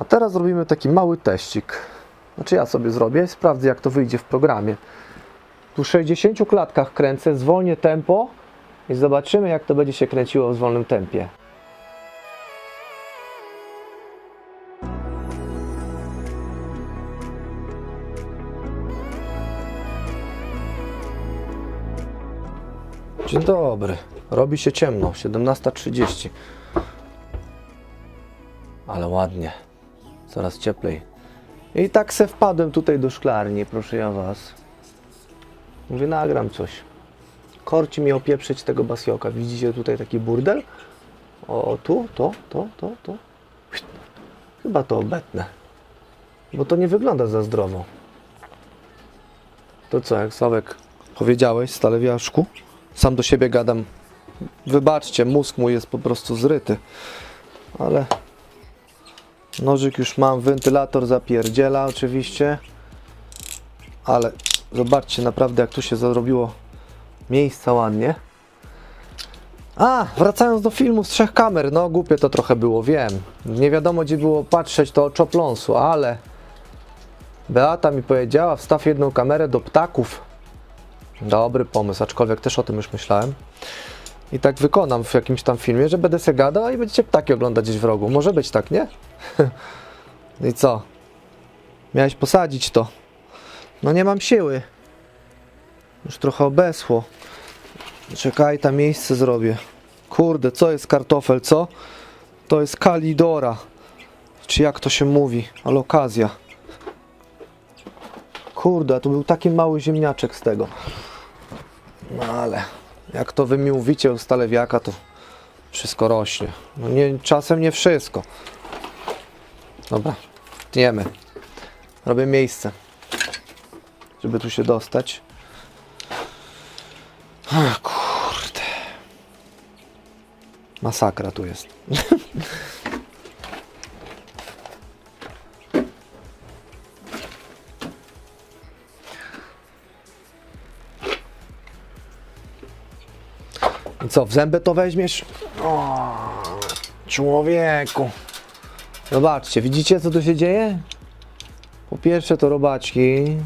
A teraz zrobimy taki mały teścik. Znaczy ja sobie zrobię, sprawdzę jak to wyjdzie w programie. Tu w 60 klatkach kręcę, zwolnię tempo i zobaczymy jak to będzie się kręciło w zwolnym tempie. Dzień dobry. Robi się ciemno, 17.30. Ale ładnie. Coraz cieplej. I tak se wpadłem tutaj do szklarni, proszę ja was. Mówię, nagram coś. Korci mi opieprzyć tego basioka. Widzicie tutaj taki burdel? O, tu, to, to, to, to. Chyba to obetnę. Bo to nie wygląda za zdrowo. To co, jak Sławek powiedziałeś, stalewiaszku? Sam do siebie gadam. Wybaczcie, mózg mój jest po prostu zryty. Ale nożyk już mam, wentylator zapierdziela oczywiście. Ale zobaczcie naprawdę jak tu się zrobiło miejsca ładnie. A, wracając do filmu z trzech kamer, no głupie to trochę było, wiem. Nie wiadomo gdzie było patrzeć to oczopląsu, ale Beata mi powiedziała, wstaw jedną kamerę do ptaków. Dobry pomysł, aczkolwiek też o tym już myślałem. I tak wykonam w jakimś tam filmie, że będę se gadał i będziecie ptaki oglądać gdzieś w rogu. Może być tak, nie? No I co? Miałeś posadzić to. No nie mam siły. Już trochę obeschło. Czekaj, tam miejsce zrobię. Kurde, co jest kartofel, co? To jest kalidora. Czy jak to się mówi? Ale okazja. Kurde, tu był taki mały ziemniaczek z tego. No ale jak to wy mi mówicie stalewiaka, to wszystko rośnie. No nie, czasem nie wszystko. Dobra, tniemy. Robię miejsce, żeby tu się dostać. Kurde. Masakra tu jest. co, w zęby to weźmiesz? O, człowieku. Zobaczcie, widzicie co tu się dzieje? Po pierwsze to robaczki.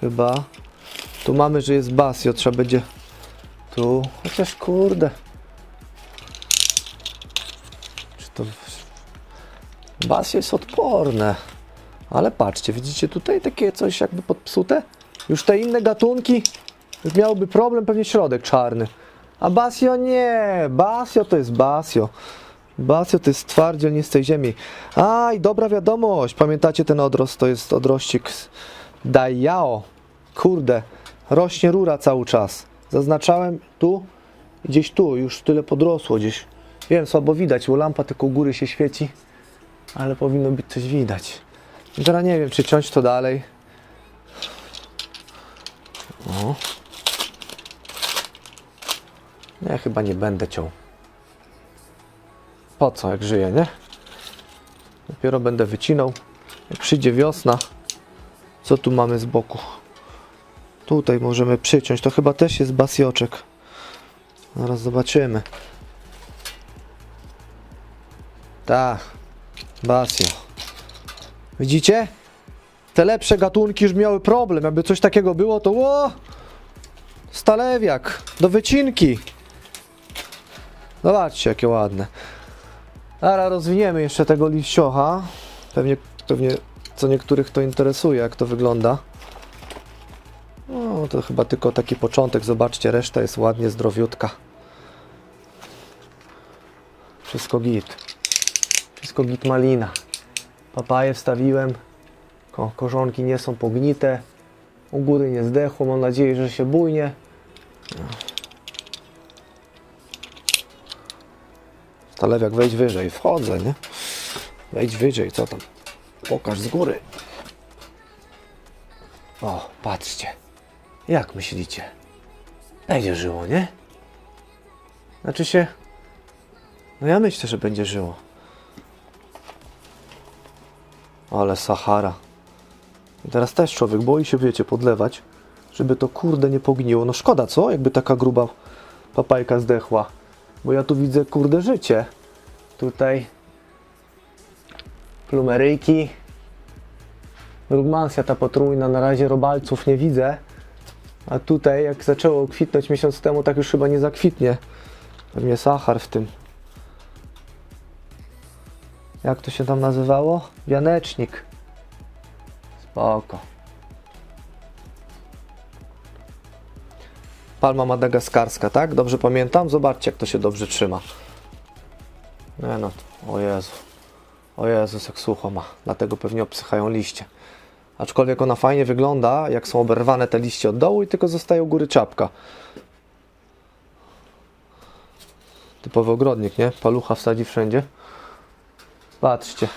Chyba. Tu mamy, że jest basio, trzeba będzie tu. Chociaż kurde. Czy to... Basio jest odporne. Ale patrzcie, widzicie tutaj takie coś jakby podpsute? Już te inne gatunki już miałoby problem pewnie środek czarny. A Basio nie, Basio to jest Basio. Basio to jest twardziel nie z tej ziemi. A i dobra wiadomość, pamiętacie ten odrost, to jest odrościk z Daiao. Kurde, rośnie rura cały czas. Zaznaczałem tu, gdzieś tu, już tyle podrosło gdzieś. Wiem, słabo widać, bo lampa tylko u góry się świeci, ale powinno być coś widać. Teraz nie wiem, czy ciąć to dalej. O. Nie, chyba nie będę ciął. Po co, jak żyję, nie? Dopiero będę wycinał. Jak przyjdzie wiosna, co tu mamy z boku? Tutaj możemy przyciąć. To chyba też jest basioczek. Zaraz zobaczymy. Tak, basio. Widzicie? Te lepsze gatunki już miały problem. Jakby coś takiego było, to ło! Stalewiak, do wycinki. Zobaczcie, jakie ładne. Teraz rozwiniemy jeszcze tego liściocha. Pewnie, pewnie co niektórych to interesuje, jak to wygląda. No, to chyba tylko taki początek. Zobaczcie, reszta jest ładnie zdrowiutka. Wszystko git. Wszystko git malina. Papaję wstawiłem. Ko korzonki nie są pognite. U góry nie zdechło. Mam nadzieję, że się bujnie. Stalewiak, wejdź wyżej. Wchodzę, nie? Wejdź wyżej, co tam? Pokaż z góry. O, patrzcie. Jak myślicie? Będzie żyło, nie? Znaczy się... No ja myślę, że będzie żyło. Ale Sahara. I teraz też człowiek boi się, wiecie, podlewać, żeby to kurde nie pogniło. No szkoda, co? Jakby taka gruba papajka zdechła. Bo ja tu widzę kurde życie. Tutaj Plumeryjki. Brugmansja ta potrójna, na razie robalców nie widzę. A tutaj jak zaczęło kwitnąć miesiąc temu, tak już chyba nie zakwitnie. Pewnie sachar w tym. Jak to się tam nazywało? Wianecznik. Spoko. Palma madagaskarska, tak? Dobrze pamiętam? Zobaczcie, jak to się dobrze trzyma. Nie no, o Jezu. O Jezus, jak sucho ma. Dlatego pewnie obsychają liście. Aczkolwiek ona fajnie wygląda, jak są oberwane te liście od dołu i tylko zostaje u góry czapka. Typowy ogrodnik, nie? Palucha wsadzi wszędzie. Patrzcie.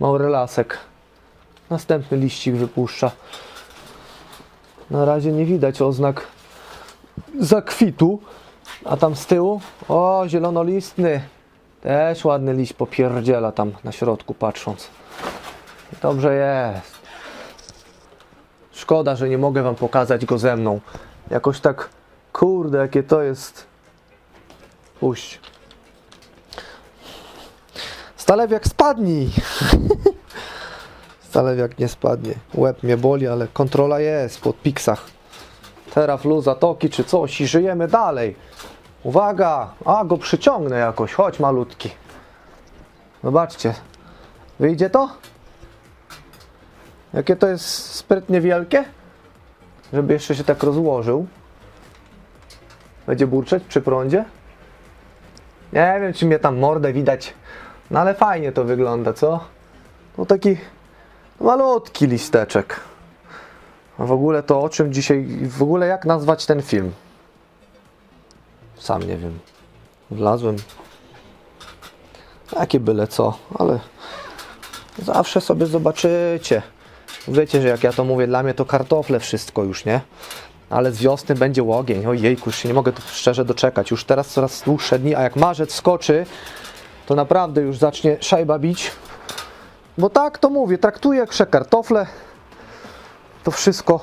Mały lasek. Następny liścik wypuszcza. Na razie nie widać oznak zakwitu. A tam z tyłu, o, zielonolistny. Też ładny liść popierdziela tam na środku patrząc. Dobrze jest. Szkoda, że nie mogę wam pokazać go ze mną. Jakoś tak, kurde, jakie to jest. Puść. Stalewiak spadnij. Stalewiak nie spadnie. Łeb mnie boli, ale kontrola jest po piksach. Teraflu, zatoki czy coś i żyjemy dalej. Uwaga! A, go przyciągnę jakoś. Chodź malutki. Zobaczcie. Wyjdzie to? Jakie to jest sprytnie wielkie? Żeby jeszcze się tak rozłożył. Będzie burczeć przy prądzie? Nie wiem, czy mnie tam mordę widać. No ale fajnie to wygląda, co? No taki malutki listeczek. W ogóle to o czym dzisiaj, w ogóle jak nazwać ten film? Sam nie wiem. Wlazłem. Takie byle co, ale zawsze sobie zobaczycie. Wiecie, że jak ja to mówię, dla mnie to kartofle wszystko już, nie? Ale z wiosny będzie łogień. Ojejku, już się nie mogę tu szczerze doczekać. Już teraz coraz dłuższe dni, a jak marzec skoczy, to naprawdę już zacznie szajba bić. Bo tak to mówię, traktuję jak kartofle. To wszystko.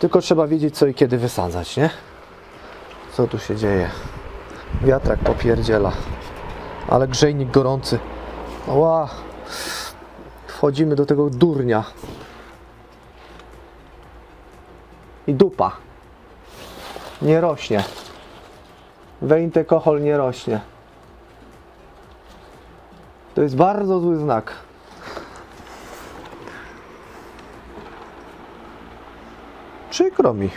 Tylko trzeba wiedzieć co i kiedy wysadzać, nie? Co tu się dzieje? Wiatrak popierdziela. Ale grzejnik gorący. Ła. Wchodzimy do tego durnia. I dupa. Nie rośnie. Weintekohol nie rośnie. To jest bardzo zły znak. Przykro mi.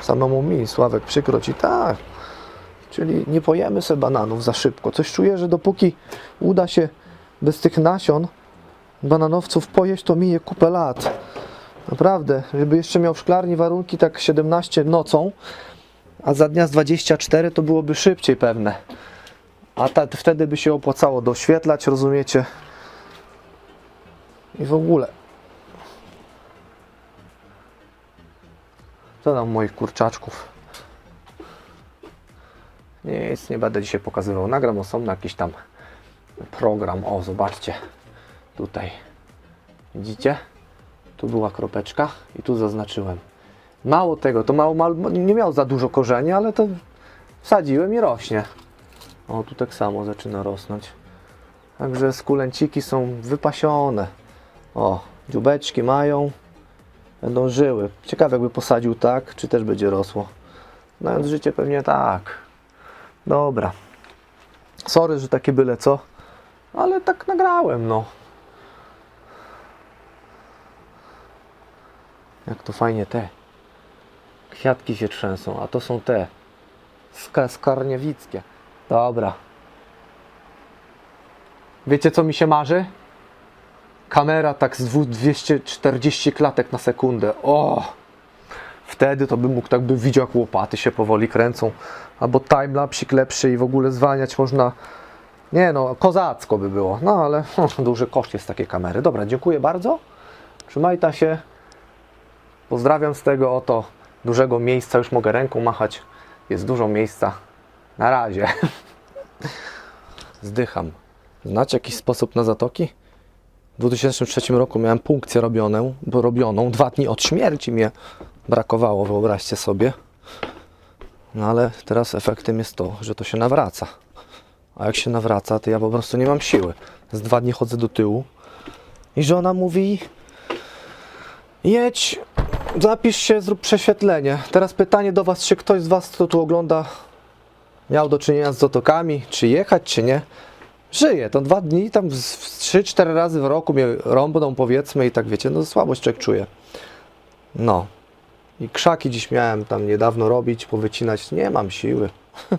Samemu mi, Sławek, przykro ci, tak. Czyli nie pojemy sobie bananów za szybko. Coś czuję, że dopóki uda się bez tych nasion bananowców pojeść, to mije kupę lat. Naprawdę, żeby jeszcze miał w szklarni warunki tak 17 nocą, a za dnia z 24 to byłoby szybciej pewne. A ta, wtedy by się opłacało doświetlać, rozumiecie? I w ogóle. Tam moich kurczaczków? Nic, nie będę dzisiaj pokazywał. Nagram osobno jakiś tam program. O, zobaczcie. Tutaj. Widzicie? Tu była kropeczka i tu zaznaczyłem. Mało tego, to mało, mało, nie miał za dużo korzeni, ale to wsadziłem i rośnie. O, tu tak samo zaczyna rosnąć. Także skulęciki są wypasione. O, dziubeczki mają. Będą żyły. Ciekawe jakby posadził tak, czy też będzie rosło. Znając życie pewnie tak. Dobra. Sorry, że takie byle co. Ale tak nagrałem, no. Jak to fajnie te kwiatki się trzęsą, a to są te ska- skarniewickie. Dobra. Wiecie co mi się marzy? Kamera tak z dwu- 240 klatek na sekundę. O! Wtedy to bym mógł tak by widział jak łopaty się powoli kręcą. Albo timelapsik lepszy i w ogóle zwalniać można. Nie no, kozacko by było. No ale duży koszt jest takiej kamery. Dobra, dziękuję bardzo. Trzymajta się. Pozdrawiam z tego oto dużego miejsca. Już mogę ręką machać. Jest dużo miejsca. Na razie. Zdycham. Znacie jakiś sposób na zatoki? W 2003 roku miałem punkcję robioną, robioną. Dwa dni od śmierci mnie brakowało, wyobraźcie sobie. No ale teraz efektem jest to, że to się nawraca. A jak się nawraca, to ja po prostu nie mam siły. Z dwa dni chodzę do tyłu. I żona mówi: Jedź, zapisz się, zrób prześwietlenie. Teraz pytanie do Was, czy ktoś z Was, kto tu ogląda, miał do czynienia z zatokami, czy jechać, czy nie. Żyję, to dwa dni, tam 3-4 razy w roku mnie rąbną, powiedzmy, i tak wiecie, no słabość człowiek czuje. No. I krzaki dziś miałem tam niedawno robić, powycinać. Nie mam siły.